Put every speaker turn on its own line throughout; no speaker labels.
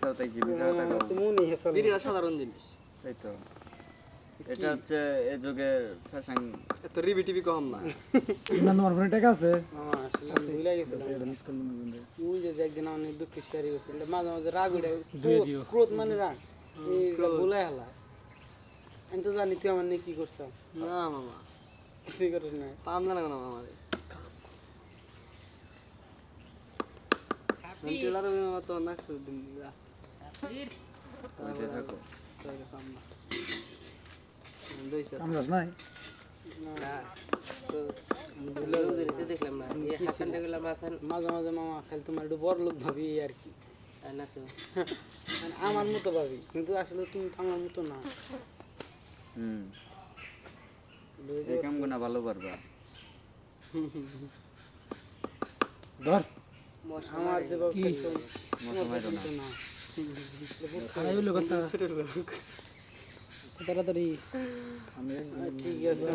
চাও তাই কি
মনে হেসাল
বিড়িটা সাধারণ জিনিস।
তাই তো। এটা হচ্ছে এ যুগের ফ্যাশন
এত রিবি টিভি কম না।
না তোমার ফোনে টাকা আছে?
আসলে ভুলে গেছি
মিস করলাম না
যে একদিন অনেক দুঃখে শেয়ার করছি এটা মাঝে মাঝে রাগ উঠে ক্রোধ মানে রাগ। এইটা ভুলে হেলা আমি তো জানি তুই আমার নিয়ে কি করছ।
না মামা।
কিছুই করিস না
পাম না না মামা রে ভেন্টিলার মামা তো নাকশো দিন যা
ওইতে থাকো
তাহলে পাম না দুইশো
নাই
দেখলাম না হাসান দেখলাম হাসান
মাঝে মাঝে মামা খালি তোমার একটু বড় লোক ভাবি এই আর কি
না তো
মানে আমার মতো ভাবি কিন্তু আসলে তুমি তো আমার মতো না
হুম এই কাম গুনা ভালো পারবা
ধর
আমার যে তাড়াতাড়ি। ঠিক আছে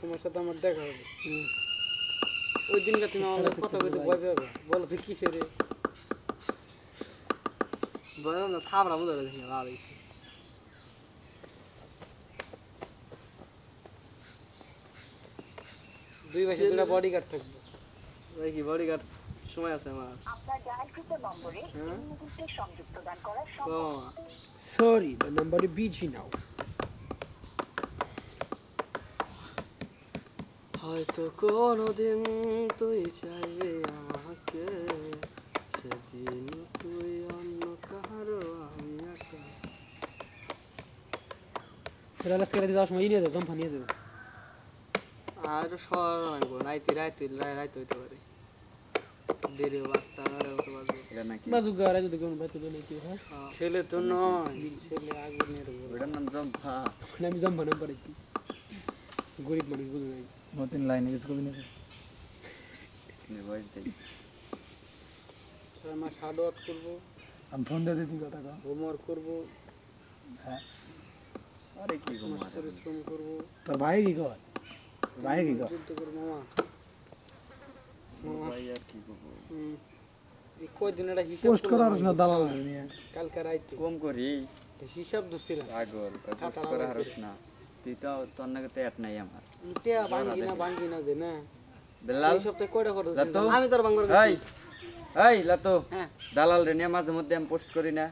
তোমার সাথে আমার দেখা হবে। ওই দিনকে তুমি আমার কথা কইতে ভয় পাবে বলো যে কিসে রে?
বলো না থাবরা মতো দেখি ভালো
দুই মাসে দুটা বডি গার্ড থাকবে।
দেখি বডি গার্ড সময় আছে আমার।
আপনার ডায়ালকৃত নম্বরে এই মুহূর্তে সংযুক্ত দান করা সম্ভব।
Sorry the number busy now
হয়তো কোনোদিন তুই চাইবে আমাকে সেদিন তুই অন্য কারও আমি একা।
করে যাওয়ার সময় নিয়ে যাও জম্পা নিয়ে যাও।
আর সর লাগবো রাইতে রাইতে রাইতে হইতে পারে। দেরি হতে পারবে
যদি কোন কি হয়? ছেলে তো নয়। ছেলে আগুনের বড়
ওটার নাম জম্পা
আমি জম্পা নাম পারেছি গরিব মানুষ বুঝে নাই।
নতুন লাইনে কিছু করবি না
ভয়েস দেই।
ছয় মাস হার্ড ওয়ার্ক করব।
আমি ফোন দিয়ে দিচ্ছি কথা
হোমওয়ার্ক করব।
হ্যাঁ।
আরে কি
পরিশ্রম করব।
তোর ভাই কি কর ভাই কি পোস্ট করার না দালাল
কালকে রাইতে।
কম করি।
হিসাব ধরছিলাম।
পাগল পোস্ট না। তুই তো তোর নাকি তো অ্যাপ নাই আমার।
টেয়া ভাঙ্গি না ভাঙ্গি না যে না?
বেলাল
এই সপ্তাহে কয়টা খরচ
লাতো?
আমি তোর বাঙ্গর
এই এই লাতো।
হ্যাঁ।
দালাল রে নিয়ে মাঝে মধ্যে আমি পোস্ট করি না।